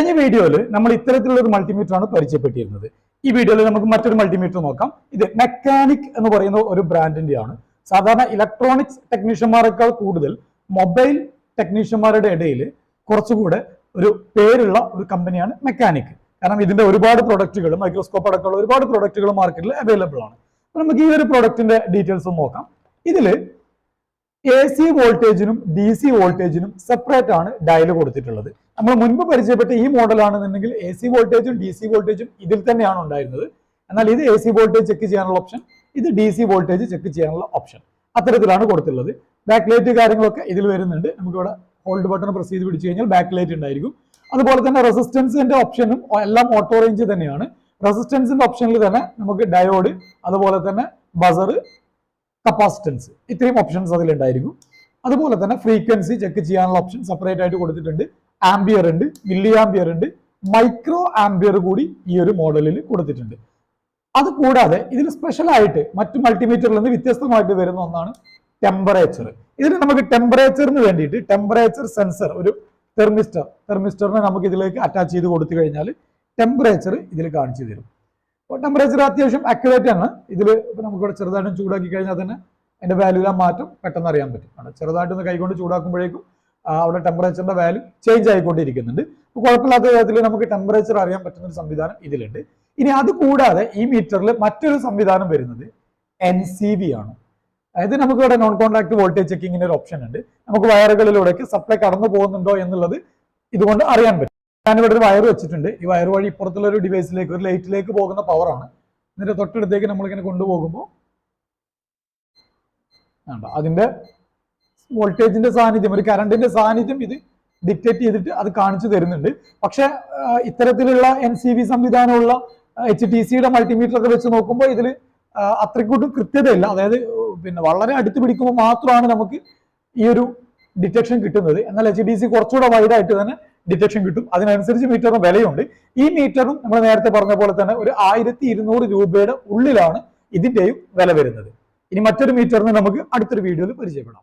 കഴിഞ്ഞ വീഡിയോയിൽ നമ്മൾ ഇത്തരത്തിലുള്ള ഒരു മൾട്ടിമീറ്റർ ആണ് പരിചയപ്പെട്ടിരുന്നത്. ഈ വീഡിയോയിൽ നമുക്ക് മറ്റൊരു മൾട്ടിമീറ്റർ നോക്കാം. ഇത് മെക്കാനിക് എന്ന് പറയുന്ന ഒരു ബ്രാൻഡിന്റെ ആണ്. സാധാരണ ഇലക്ട്രോണിക്സ് ടെക്നീഷ്യന്മാരെക്കാൾ കൂടുതൽ മൊബൈൽ ടെക്നീഷ്യന്മാരുടെ ഇടയിൽ കുറച്ചുകൂടെ ഒരു പേരുള്ള ഒരു കമ്പനിയാണ് മെക്കാനിക് കാരണം ഇതിന്റെ ഒരുപാട് പ്രൊഡക്റ്റുകൾ മൈക്രോസ്കോപ്പ് അടക്കമുള്ള ഒരുപാട് പ്രൊഡക്റ്റുകൾ മാർക്കറ്റിൽ അവൈലബിൾ ആണ്. നമുക്ക് ഈ ഒരു പ്രൊഡക്റ്റിന്റെ ഡീറ്റെയിൽസ് നോക്കാം. ഇതിൽ എ സി വോൾട്ടേജിനും ഡി സി വോൾട്ടേജിനും സെപ്പറേറ്റ് ആണ് ഡയൽ കൊടുത്തിട്ടുള്ളത്. നമ്മൾ മുൻപ് പരിചയപ്പെട്ട ഈ മോഡലാണെന്നുണ്ടെങ്കിൽ എ സി വോൾട്ടേജും ഡി സി വോൾട്ടേജും ഇതിൽ തന്നെയാണ് ഉണ്ടായിരുന്നത്. എന്നാൽ ഇത് എ സി വോൾട്ടേജ് ചെക്ക് ചെയ്യാനുള്ള ഓപ്ഷൻ ഇത് ഡി സി വോൾട്ടേജ് ചെക്ക് ചെയ്യാനുള്ള ഓപ്ഷൻ അത്തരത്തിലാണ് കൊടുത്തിട്ടുള്ളത്. ബാക്ക് ലൈറ്റ് കാര്യങ്ങളൊക്കെ ഇതിൽ വരുന്നുണ്ട്. നമുക്കിവിടെ ഹോൾഡ് ബട്ടൺ പ്രസ് ചെയ്ത് പിടിച്ചു കഴിഞ്ഞാൽ ബാക്ക് ലൈറ്റ് ഉണ്ടായിരിക്കും. അതുപോലെ തന്നെ റെസിസ്റ്റൻസിന്റെ ഓപ്ഷനും എല്ലാം ഓട്ടോ റേഞ്ച് തന്നെയാണ്. റെസിസ്റ്റൻസിന്റെ ഓപ്ഷനിൽ തന്നെ നമുക്ക് ഡയോഡ് അതുപോലെ തന്നെ ബസർ കപ്പാസിറ്റൻസ് ഇത്രയും ഓപ്ഷൻസ് അതിലുണ്ടായിരിക്കും. അതുപോലെ തന്നെ ഫ്രീക്വൻസി ചെക്ക് ചെയ്യാനുള്ള ഓപ്ഷൻ സെപ്പറേറ്റ് ആയിട്ട് കൊടുത്തിട്ടുണ്ട്. ആംബിയർ ഉണ്ട് മില്ലി ആംബിയർ ഉണ്ട് മൈക്രോ ആംബിയർ കൂടി ഈ ഒരു മോഡലിൽ കൊടുത്തിട്ടുണ്ട്. അത് കൂടാതെ ഇതിൽ സ്പെഷ്യൽ ആയിട്ട് മറ്റു മൾട്ടിമീറ്ററിൽ നിന്ന് വ്യത്യസ്തമായിട്ട് വരുന്ന ഒന്നാണ് ടെമ്പറേച്ചർ ഇതിന് നമുക്ക് ടെമ്പറേച്ചറിന് വേണ്ടിയിട്ട് ടെമ്പറേച്ചർ സെൻസർ ഒരു തെർമിസ്റ്റർ തെർമിസ്റ്ററിനെ നമുക്ക് ഇതിലേക്ക് അറ്റാച്ച് ചെയ്ത് കൊടുത്തു കഴിഞ്ഞാൽ ടെമ്പറേച്ചർ ഇതിൽ കാണിച്ചു തരും. ടെമ്പറേച്ചർ അത്യാവശ്യം അക്യുറേറ്റ് ആണ്. ഇതിൽ ഇപ്പോൾ നമുക്കിവിടെ ചെറുതായിട്ടും ചൂടാക്കി കഴിഞ്ഞാൽ തന്നെ അതിന്റെ വാല്യൂല മാറ്റം പെട്ടെന്ന് അറിയാൻ പറ്റും. ആണ്. ചെറുതായിട്ടൊന്ന് കൈകൊണ്ട് ചൂടാക്കുമ്പോഴേക്കും അവിടെ ടെമ്പറേച്ചറിന്റെ വാല്യൂ ചേഞ്ച് ആയിക്കൊണ്ടിരിക്കുന്നുണ്ട്. അപ്പോൾ കുഴപ്പമില്ലാത്ത വിധത്തിൽ നമുക്ക് ടെമ്പറേച്ചർ അറിയാൻ പറ്റുന്ന ഒരു സംവിധാനം ഇതിലുണ്ട്. ഇനി അത് കൂടാതെ ഈ മീറ്ററിൽ മറ്റൊരു സംവിധാനം വരുന്നത് എൻ സി ആണ്. അതായത് നമുക്ക് ഇവിടെ നോൺ കോൺടാക്ട് വോൾട്ടേജ് ചെക്കിങ്ങിന്റെ ഒരു ഓപ്ഷൻ ഉണ്ട്. നമുക്ക് വയറുകളിലൂടെയൊക്കെ സപ്ലൈ കടന്നു പോകുന്നുണ്ടോ എന്നുള്ളത് ഇതുകൊണ്ട് അറിയാൻ പറ്റും. ഞാനിവിടെ ഒരു വയർ വെച്ചിട്ടുണ്ട്. ഈ വയർ വഴി ഇപ്പുറത്തുള്ള ഒരു ഡിവൈസിലേക്ക് ഒരു ലൈറ്റിലേക്ക് പോകുന്ന പവറാണ് എന്നിട്ട് തൊട്ടടുത്തേക്ക് നമ്മളിങ്ങനെ കൊണ്ടുപോകുമ്പോൾ അതിന്റെ വോൾട്ടേജിന്റെ സാന്നിധ്യം ഒരു കറണ്ടിന്റെ സാന്നിധ്യം ഇത് ഡിക്റ്റേറ്റ് ചെയ്തിട്ട് അത് കാണിച്ചു തരുന്നുണ്ട്. പക്ഷെ ഇത്തരത്തിലുള്ള എൻ സി വി സംവിധാനമുള്ള എച്ച് ടി സിയുടെ മൾട്ടിമീറ്റർ ഒക്കെ വെച്ച് നോക്കുമ്പോൾ ഇതിൽ അത്രക്കൂട്ടും കൃത്യതയില്ല. അതായത് പിന്നെ വളരെ അടുത്ത് പിടിക്കുമ്പോൾ മാത്രമാണ് നമുക്ക് ഈ ഒരു ഡിറ്റക്ഷൻ കിട്ടുന്നത്. എന്നാൽ എച്ച് ഡി സി കുറച്ചുകൂടെ വൈഡായിട്ട് തന്നെ ഡിറ്റക്ഷൻ കിട്ടും. അതിനനുസരിച്ച് മീറ്ററിന് വിലയുണ്ട്. ഈ മീറ്ററും നമ്മൾ നേരത്തെ പറഞ്ഞ പോലെ തന്നെ ഒരു ആയിരത്തി ഇരുന്നൂറ് രൂപയുടെ ഉള്ളിലാണ് ഇതിന്റെയും വില വരുന്നത്. ഇനി മറ്റൊരു മീറ്ററിന് നമുക്ക് അടുത്തൊരു വീഡിയോയിൽ പരിചയപ്പെടാം.